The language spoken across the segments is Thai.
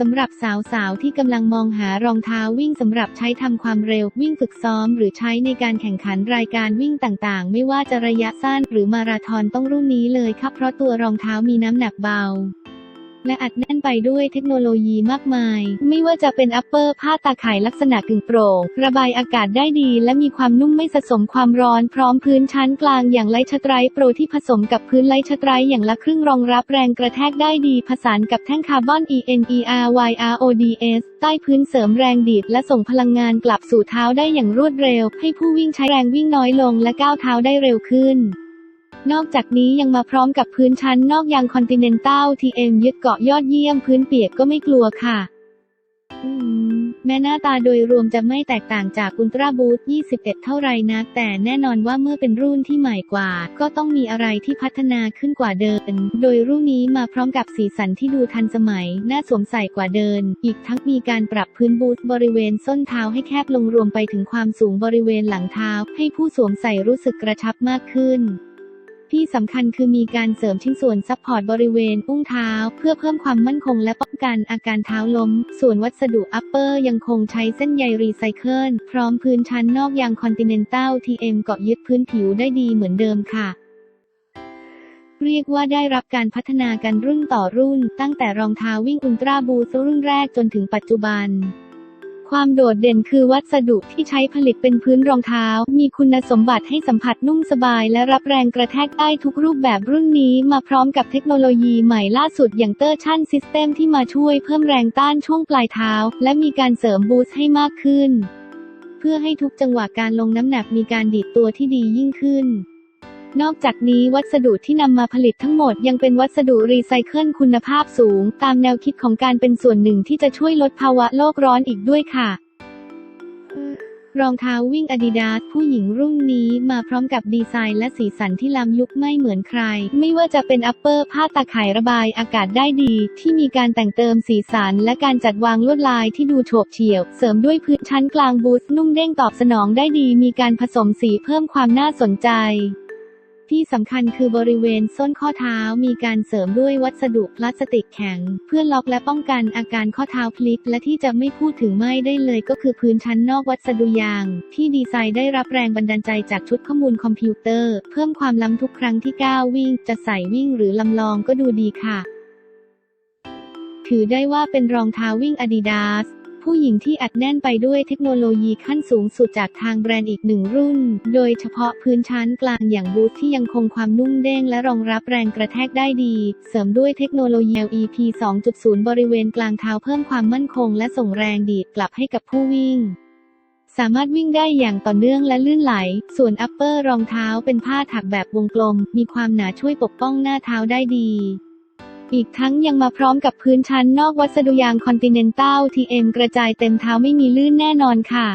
สำหรับสาวๆที่กำลังมองหารองเท้าวิ่งสำหรับใช้ทำความเร็ว วิ่งฝึกซ้อม หรือใช้ในการแข่งขันรายการวิ่งต่างๆ ไม่ว่าจะระยะสั้น หรือมาราธอนต้องรุ่นนี้เลยครับเพราะตัวรองเท้ามีน้ำหนักเบา และอัดแน่นไปด้วยเทคโนโลยีมากมาย ไม่ว่าจะเป็นอัปเปอร์ผ้าตาข่ายลักษณะกึ่งโปร่ง ระบายอากาศได้ดี และมีความนุ่มไม่สะสมความร้อนพร้อมพื้นชั้นกลางอย่างไลท์ชไตรโปรที่ผสมกับพื้นไลท์ชไตรอย่างละครึ่งรองรับแรงกระแทกได้ดี ผสานกับแท่งคาร์บอน ENERYRODS ใต้พื้นเสริมแรงดีดและส่งพลังงานกลับสู่เท้าได้อย่างรวดเร็ว ให้ผู้วิ่งใช้แรงวิ่งน้อยลงและก้าวเท้าได้เร็วขึ้น นอกจากนี้ยังมาพร้อมกับพื้นชั้นนอกยางคอนติเนนตัลทีเอ็มยึดเกาะยอดเยี่ยมพื้นเปียกก็ไม่กลัวค่ะแม้หน้าตาโดยรวมจะไม่แตกต่างจากอุลตราบูท21 เท่าไรนัก แต่แน่นอนว่าเมื่อเป็นรุ่นที่ใหม่กว่า ก็ต้องมีอะไรที่พัฒนาขึ้นกว่าเดิม โดยรุ่นนี้มาพร้อมกับสีสันที่ดูทันสมัย น่าสวมใส่กว่าเดิม อีกทั้งมีการปรับพื้นบูทบริเวณส้นเท้าให้แคบลงรวมไปถึงความสูงบริเวณหลังเท้า ให้ผู้สวมใส่รู้สึกกระชับมากขึ้น ที่สำคัญคือมีการเสริมชิ้นส่วนซัพพอร์ตบริเวณอุ้งเท้า เพื่อเพิ่มความมั่นคงและป้องกันอาการเท้าล้ม ส่วนวัสดุอัปเปอร์ยังคงใช้เส้นใยรีไซเคิลพร้อมพื้นชั้นนอกยางคอนติเนนตัลทีเอ็มเกาะยึดพื้นผิวได้ดีเหมือนเดิมค่ะเรียกว่าได้รับการพัฒนากันรุ่นต่อรุ่น ตั้งแต่รองเท้าวิ่งอุลตร้าบูทรุ่นแรกจนถึงปัจจุบัน ความโดดเด่นคือวัสดุที่ใช้ผลิตเป็นพื้นรองเท้า มีคุณสมบัติให้สัมผัสนุ่มสบาย และรับแรงกระแทกได้ทุกรูปแบบรุ่นนี้มาพร้อมกับเทคโนโลยีใหม่ล่าสุดอย่างเตอร์ชั่นซิสเต็มที่มาช่วยเพิ่มแรงต้านช่วงปลายเท้า และมีการเสริมบูสต์ให้มากขึ้น เพื่อให้ทุกจังหวะการลงน้ำหนักมีการดีดตัวที่ดียิ่งขึ้น นอกจากนี้วัสดุที่นำมาผลิตทั้งหมดยังเป็นวัสดุรีไซเคิลคุณภาพสูง ตามแนวคิดของการเป็นส่วนหนึ่งที่จะช่วยลดภาวะโลกร้อนอีกด้วยค่ะ รองเท้าวิ่ง Adidas ผู้หญิงรุ่นนี้มาพร้อมกับดีไซน์และสีสันที่ล้ำยุคไม่เหมือนใคร ไม่ว่าจะเป็นอัปเปอร์ผ้าตาข่ายระบายอากาศได้ดี ที่มีการแต่งเติมสีสัน และการจัดวางลวดลายที่ดูโฉบเฉี่ยว เสริมด้วยพื้นชั้นกลางบูทนุ่มเด้งตอบสนองได้ดี มีการผสมสีเพิ่มความน่าสนใจ ที่สำคัญคือบริเวณส้นข้อเท้ามีการเสริมด้วยวัสดุพลาสติกแข็ง เพื่อล็อกและป้องกันอาการข้อเท้าพลิก และที่จะไม่พูดถึงไม่ได้เลยก็คือพื้นชั้นนอกวัสดุยาง ที่ดีไซน์ได้รับแรงบันดาลใจจากชุดข้อมูลคอมพิวเตอร์ เพิ่มความล้ำทุกครั้งที่ก้าววิ่ง จะใส่วิ่งหรือลำลองก็ดูดีค่ะ ถือได้ว่าเป็นรองเท้าวิ่ง Adidas ผู้หญิงที่อัดแน่นไปด้วยเทคโนโลยีขั้นสูงสุดจากทางแบรนด์อีกหนึ่งรุ่น โดยเฉพาะพื้นชั้นกลางอย่างบูทที่ยังคงความนุ่มเด้งและรองรับแรงกระแทกได้ดี เสริมด้วยเทคโนโลยี LEP 2.0 บริเวณกลางเท้าเพิ่มความมั่นคงและส่งแรงดีดกลับให้กับผู้วิ่งสามารถวิ่งได้อย่างต่อเนื่องและลื่นไหล ส่วนอัปเปอร์รองเท้าเป็นผ้าถักแบบวงกลม มีความหนาช่วยปกป้องหน้าเท้าได้ดี อีกทั้งยังมาพร้อมกับพื้นชั้นนอกวัสดุยางคอนติเนนตัลทีเอ็มกระจายเต็มเท้าไม่มีลื่นแน่นอนค่ะ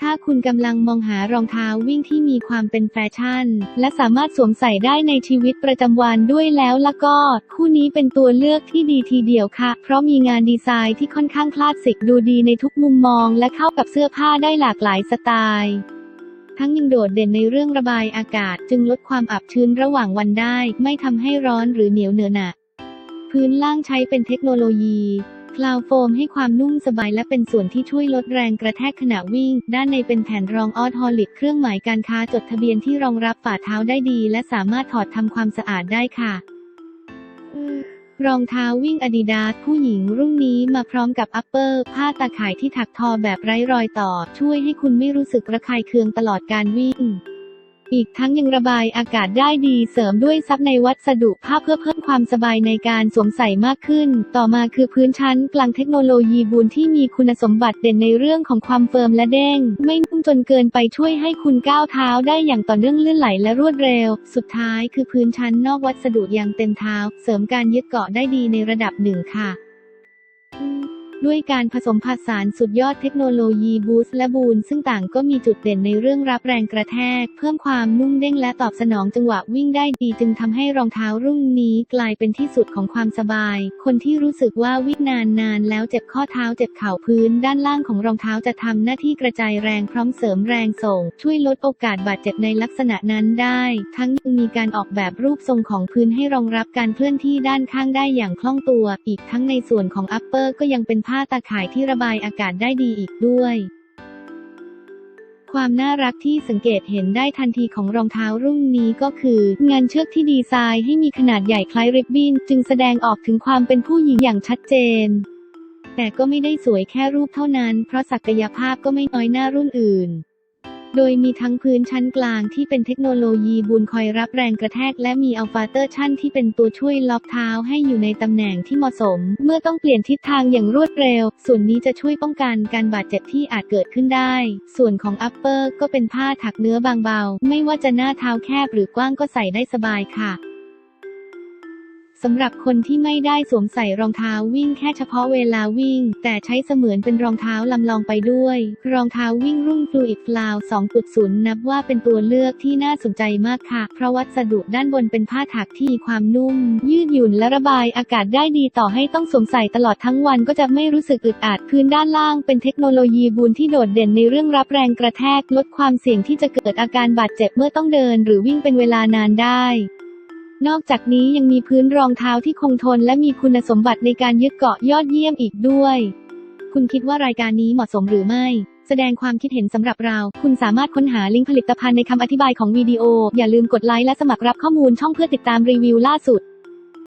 ถ้าคุณกำลังมองหารองเท้าวิ่งที่มีความเป็นแฟชั่น และสามารถสวมใส่ได้ในชีวิตประจำวันด้วยแล้วละก็ คู่นี้เป็นตัวเลือกที่ดีทีเดียวค่ะ เพราะมีงานดีไซน์ที่ค่อนข้างคลาสสิกดูดีในทุกมุมมอง และเข้ากับเสื้อผ้าได้หลากหลายสไตล์ ทั้งยังโดดเด่นในเรื่องระบายอากาศ จึงลดความอับชื้นระหว่างวันได้ ไม่ทำให้ร้อนหรือเหนียวเหนอะหนะพื้นล่างใช้เป็นเทคโนโลยีคลาวโฟมให้ความนุ่มสบายและเป็นส่วนที่ช่วยลดแรงกระแทกขณะวิ่ง ด้านในเป็นแผ่นรองออทฮอลิกเครื่องหมายการค้าจดทะเบียนที่รองรับฝ่าเท้าได้ดี และสามารถถอดทำความสะอาดได้ค่ะ รองเท้าวิ่ง Adidas ผู้หญิงรุ่นนี้มาพร้อมกับอัปเปอร์ ผ้าตาข่ายที่ถักทอแบบไร้รอยต่อ ช่วยให้คุณไม่รู้สึกระคายเคืองตลอดการวิ่ง อีกทั้งยังระบายอากาศได้ดีเสริมด้วยซับในวัสดุผ้าเพื่อเพิ่มความสบายในการสวมใส่มากขึ้น ต่อมาคือพื้นชั้นกลางเทคโนโลยีบูนที่มีคุณสมบัติเด่นในเรื่องของความเฟิร์มและเด้ง ไม่นุ่มจนเกินไปช่วยให้คุณก้าวเท้าได้อย่างต่อเนื่องลื่นไหลและรวดเร็ว สุดท้ายคือพื้นชั้นนอกวัสดุยางเต็มเท้า เสริมการยึดเกาะได้ดีในระดับหนึ่งค่ะ ด้วยการผสมผสานสุดยอดเทคโนโลยีบูสและบูนซึ่งต่างก็มีจุดเด่นในเรื่องรับแรงกระแทก เพิ่มความนุ่มเด้งและตอบสนองจังหวะวิ่งได้ดีจึงทำให้รองเท้ารุ่นนี้กลายเป็นที่สุดของความสบาย คนที่รู้สึกว่าวิ่งนานๆแล้วเจ็บข้อเท้าเจ็บเข่าพื้น ด้านล่างของรองเท้าจะทำหน้าที่กระจายแรงพร้อมเสริมแรงส่ง ช่วยลดโอกาสบาดเจ็บในลักษณะนั้นได้ ทั้งยังมีการออกแบบรูปทรงของพื้นให้รองรับการเคลื่อนที่ด้านข้างได้อย่างคล่องตัว อีกทั้งในส่วนของอัปเปอร์ก็ยังเป็นผ้าตาข่ายที่ระบายอากาศได้ดีอีกด้วย ความน่ารักที่สังเกตเห็นได้ทันทีของรองเท้ารุ่นนี้ก็คือ งานเชือกที่ดีไซน์ให้มีขนาดใหญ่คล้ายริบบิ้นจึงแสดงออกถึงความเป็นผู้หญิงอย่างชัดเจน แต่ก็ไม่ได้สวยแค่รูปเท่านั้น เพราะศักยภาพก็ไม่น้อยหน้ารุ่นอื่น โดยมีทั้งพื้นชั้นกลางที่เป็นเทคโนโลยีบูนคอยรับแรงกระแทก และมีอัลฟาเตอร์ชั่นที่เป็นตัวช่วยล็อกเท้าให้อยู่ในตำแหน่งที่เหมาะสม เมื่อต้องเปลี่ยนทิศทางอย่างรวดเร็ว ส่วนนี้จะช่วยป้องกันการบาดเจ็บที่อาจเกิดขึ้นได้ ส่วนของอัปเปอร์ก็เป็นผ้าถักเนื้อบางเบา ไม่ว่าจะหน้าเท้าแคบหรือกว้างก็ใส่ได้สบายค่ะ สำหรับคนที่ไม่ได้สวมใส่รองเท้าวิ่งแค่เฉพาะเวลาวิ่ง แต่ใช้เสมือนเป็นรองเท้าลำลองไปด้วย รองเท้าวิ่งรุ่น Fluid Flow 2.0 นับว่าเป็นตัวเลือกที่น่าสนใจมากค่ะ เพราะวัสดุด้านบนเป็นผ้าถักที่มีความนุ่ม ยืดหยุ่นและระบายอากาศได้ดีต่อให้ต้องสวมใส่ตลอดทั้งวันก็จะไม่รู้สึกอึดอัดพื้นด้านล่างเป็นเทคโนโลยีบูนที่โดดเด่นในเรื่องรับแรงกระแทกลดความเสี่ยงที่จะเกิดอาการบาดเจ็บเมื่อต้องเดิน หรือวิ่งเป็นเวลานานได้ นอกจากนี้ยังมีพื้นรองเท้าที่คงทนและมีคุณสมบัติในการยึดเกาะยอดเยี่ยมอีกด้วย คุณคิดว่ารายการนี้เหมาะสมหรือไม่ แสดงความคิดเห็นสำหรับเรา คุณสามารถค้นหาลิงก์ผลิตภัณฑ์ในคำอธิบายของวิดีโอ อย่าลืมกดไลค์และสมัครรับข้อมูลช่องเพื่อติดตามรีวิวล่าสุด